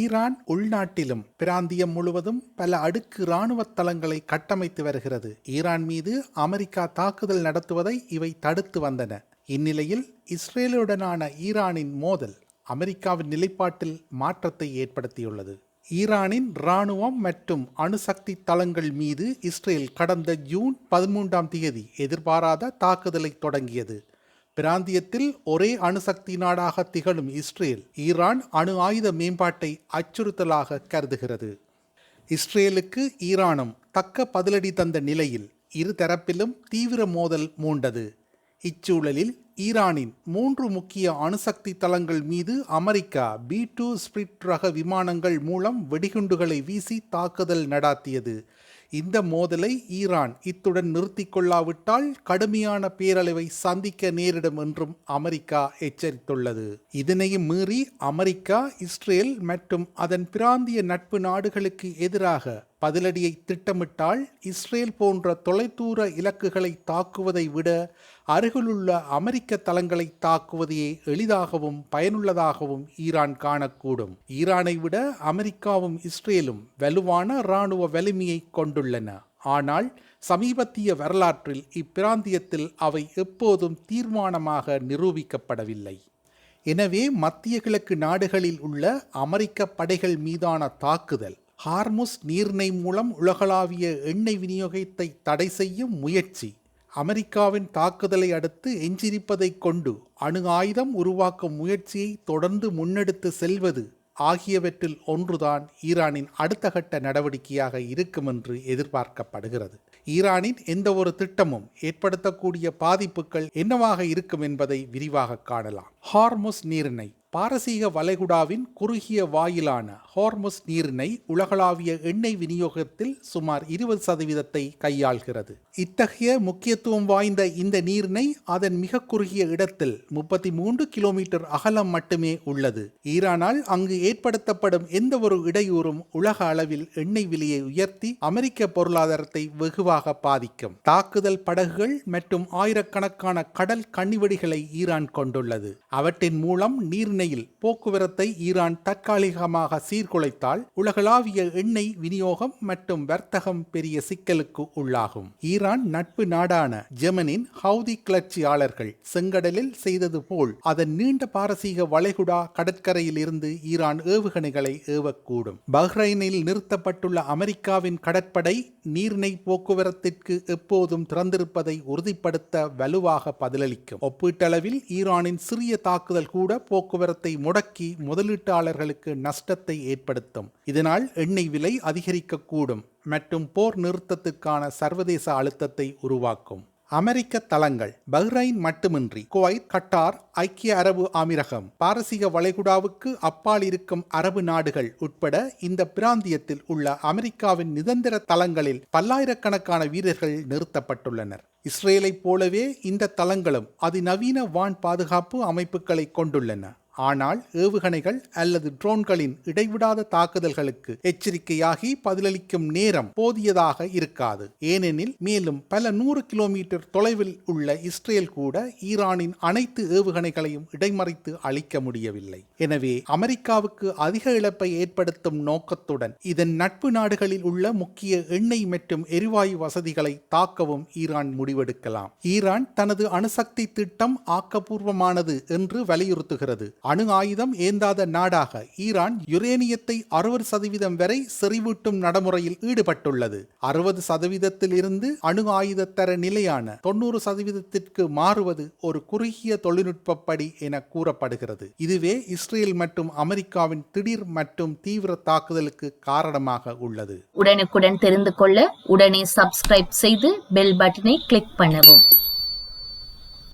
Iran உள்நாட்டிலும் பிராந்தியம் முழுவதும் பல அடுக்கு இராணுவ தளங்களை கட்டமைத்து வருகிறது. ஈரான் மீது அமெரிக்கா தாக்குதல் நடத்துவதை இவை தடுத்து வந்தன. இந்நிலையில் இஸ்ரேலுடனான ஈரானின் மோதல் அமெரிக்காவின் நிலைப்பாட்டில் மாற்றத்தை ஏற்படுத்தியுள்ளது. ஈரானின் இராணுவம் மற்றும் அணுசக்தி தளங்கள் மீது இஸ்ரேல் கடந்த ஜூன் பதிமூன்றாம் தேதி எதிர்பாராத தாக்குதலை தொடங்கியது. பிராந்தியத்தில் ஒரே அணுசக்தி நாடாக திகழும் இஸ்ரேல் ஈரான் அணு ஆயுத மேம்பாட்டை அச்சுறுத்தலாக கருதுகிறது. இஸ்ரேலுக்கு ஈரானும் தக்க பதிலடி தந்த நிலையில் இரு தரப்பிலும் தீவிர மோதல் மூண்டது. இச்சூழலில் ஈரானின் மூன்று முக்கிய அணுசக்தி தளங்கள் மீது அமெரிக்கா பி டூ ஸ்பிரிட் ரக விமானங்கள் மூலம் வெடிகுண்டுகளை வீசி தாக்குதல் நடாத்தியது. இந்த மோதலை ஈரான் இத்துடன் நிறுத்திக் கொள்ளாவிட்டால் கடுமையான பேரழிவை சந்திக்க நேரிடும் என்றும் அமெரிக்கா எச்சரித்துள்ளது. இதனையும் மீறி அமெரிக்கா இஸ்ரேல் மற்றும் அதன் பிராந்திய நட்பு நாடுகளுக்கு எதிராக பதிலடியை திட்டமிட்டால் இஸ்ரேல் போன்ற தொலைதூர இலக்குகளை தாக்குவதை விட அருகிலுள்ள அமெரிக்க தளங்களை தாக்குவதையே எளிதாகவும் பயனுள்ளதாகவும் ஈரான் காணக்கூடும். ஈரானை விட அமெரிக்காவும் இஸ்ரேலும் வலுவான இராணுவ வலிமையை கொண்டுள்ளன. ஆனால் சமீபத்திய வரலாற்றில் இப்பிராந்தியத்தில் அவை எப்போதும் தீர்மானமாக நிரூபிக்கப்படவில்லை. எனவே மத்திய கிழக்கு நாடுகளில் உள்ள அமெரிக்க படைகள் மீதான தாக்குதல் ஹார்முஸ் நீர்ணை மூலம் உலகளாவிய எண்ணெய் விநியோகத்தை தடை செய்யும் முயற்சி. அமெரிக்காவின் தாக்குதலை அடுத்து எஞ்சிருப்பதைக் கொண்டு அணு ஆயுதம் உருவாக்கும் முயற்சியை தொடர்ந்து முன்னெடுத்து செல்வது ஆகியவற்றில் ஒன்றுதான் ஈரானின் அடுத்த கட்ட நடவடிக்கையாக இருக்கும் என்று எதிர்பார்க்கப்படுகிறது. ஈரானின் எந்த ஒரு திட்டமும் ஏற்படுத்தக்கூடிய பாதிப்புகள் என்னவாக இருக்கும் என்பதை விரிவாக காணலாம். ஹார்முஸ் நீரிணை பாரசீக வளைகுடாவின் குறுகிய வாயிலான ஹார்முஸ் நீரிணை உலகளாவிய எண்ணெய் விநியோகத்தில் சுமார் இருபது சதவீதத்தை கையாள்கிறது. இத்தகைய முக்கியத்துவம் வாய்ந்த இந்த நீரிணை அதன் மிக குறுகிய இடத்தில் முப்பத்தி மூன்று கிலோமீட்டர் அகலம் மட்டுமே உள்ளது. ஈரானால் அங்கு ஏற்படுத்தப்படும் எந்த ஒரு இடையூறும் உலக அளவில் எண்ணெய் விலையை உயர்த்தி அமெரிக்க பொருளாதாரத்தை வெகுவாக பாதிக்கும். தாக்குதல் படகுகள் மற்றும் ஆயிரக்கணக்கான கடல் கண்ணிவெடிகளை ஈரான் கொண்டுள்ளது. அவற்றின் மூலம் எண்ணெயில் போக்குவரத்தை ஈரான் தற்காலிகமாக சீர்குலைத்தால் உலகளாவிய எண்ணெய் விநியோகம் மற்றும் வர்த்தகம் பெரிய சிக்கலுக்கு உள்ளாகும். ஈரான் நட்பு நாடான ஜெர்மனின் ஹவுதி கிளர்ச்சியாளர்கள் செங்கடலில் செய்தது போல் அதன் நீண்ட பாரசீக வளைகுடா கடற்கரையில் இருந்து ஈரான் ஏவுகணைகளை ஏவக்கூடும். பஹ்ரைனில் நிறுத்தப்பட்டுள்ள அமெரிக்காவின் கடற்படை நீர்நெய் போக்குவரத்திற்கு எப்போதும் திறந்திருப்பதை உறுதிப்படுத்த வலுவாக பதிலளிக்கும். ஒப்பீட்டளவில் ஈரானின் சிறிய தாக்குதல் கூட போக்குவரத்து முடக்கி முதலீட்டாளர்களுக்கு நஷ்டத்தை ஏற்படுத்தும். இதனால் எண்ணெய் விலை அதிகரிக்கக்கூடும். மற்றும் போர் நிறுத்தத்துக்கான சர்வதேச அழுத்தத்தை உருவாக்கும். அமெரிக்க தளங்கள் பஹ்ரைன் மட்டுமின்றி குவைத் கட்டார் ஐக்கிய அரபு அமீரகம் பாரசீக வளைகுடாவுக்கு அப்பால் இருக்கும் அரபு நாடுகள் உட்பட இந்த பிராந்தியத்தில் உள்ள அமெரிக்காவின் நிரந்தர தளங்களில் பல்லாயிரக்கணக்கான வீரர்கள் நிறுத்தப்பட்டுள்ளனர். இஸ்ரேலைப் போலவே இந்த தளங்களும் அதிநவீன வான் பாதுகாப்பு அமைப்புகளை கொண்டுள்ளன. ஆனால் ஏவுகணைகள் அல்லது ட்ரோன்களின் இடைவிடாத தாக்குதல்களுக்கு எச்சரிக்கையாகி பதிலளிக்கும் நேரம் போதியதாக இருக்காது. ஏனெனில் மேலும் பல நூறு கிலோமீட்டர் தொலைவில் உள்ள இஸ்ரேல் கூட ஈரானின் அனைத்து ஏவுகணைகளையும் இடைமறித்து அளிக்க முடியவில்லை. எனவே அமெரிக்காவுக்கு அதிக இழப்பை ஏற்படுத்தும் நோக்கத்துடன் இதன் நட்பு நாடுகளில் உள்ள முக்கிய எண்ணெய் மற்றும் எரிவாயு வசதிகளை தாக்கவும் ஈரான் முடிவெடுக்கலாம். ஈரான் தனது அணுசக்தி திட்டம் ஆக்கப்பூர்வமானது என்று வலியுறுத்துகிறது. அணு ஆயுதம் ஏந்தாத நாடாக ஈரான் யுரேனியத்தை அறுபது சதவீதம் வரை செறிவூட்டும் நடைமுறையில் ஈடுபட்டுள்ளது. அறுபது சதவீதத்தில் இருந்து அணு ஆயுத தர நிலையான தொண்ணூறு சதவீதத்திற்கு மாறுவது ஒரு குறுகிய தொழில்நுட்பப்படி என கூறப்படுகிறது. இதுவே இஸ்ரேல் மற்றும் அமெரிக்காவின் திடீர் மற்றும் தீவிர தாக்குதலுக்கு காரணமாக உள்ளது. உடனுக்குடன் தெரிந்து கொள்ள உடனே சப்ஸ்கிரைப் செய்து பெல் பட்டனை கிளிக் பண்ணவும்.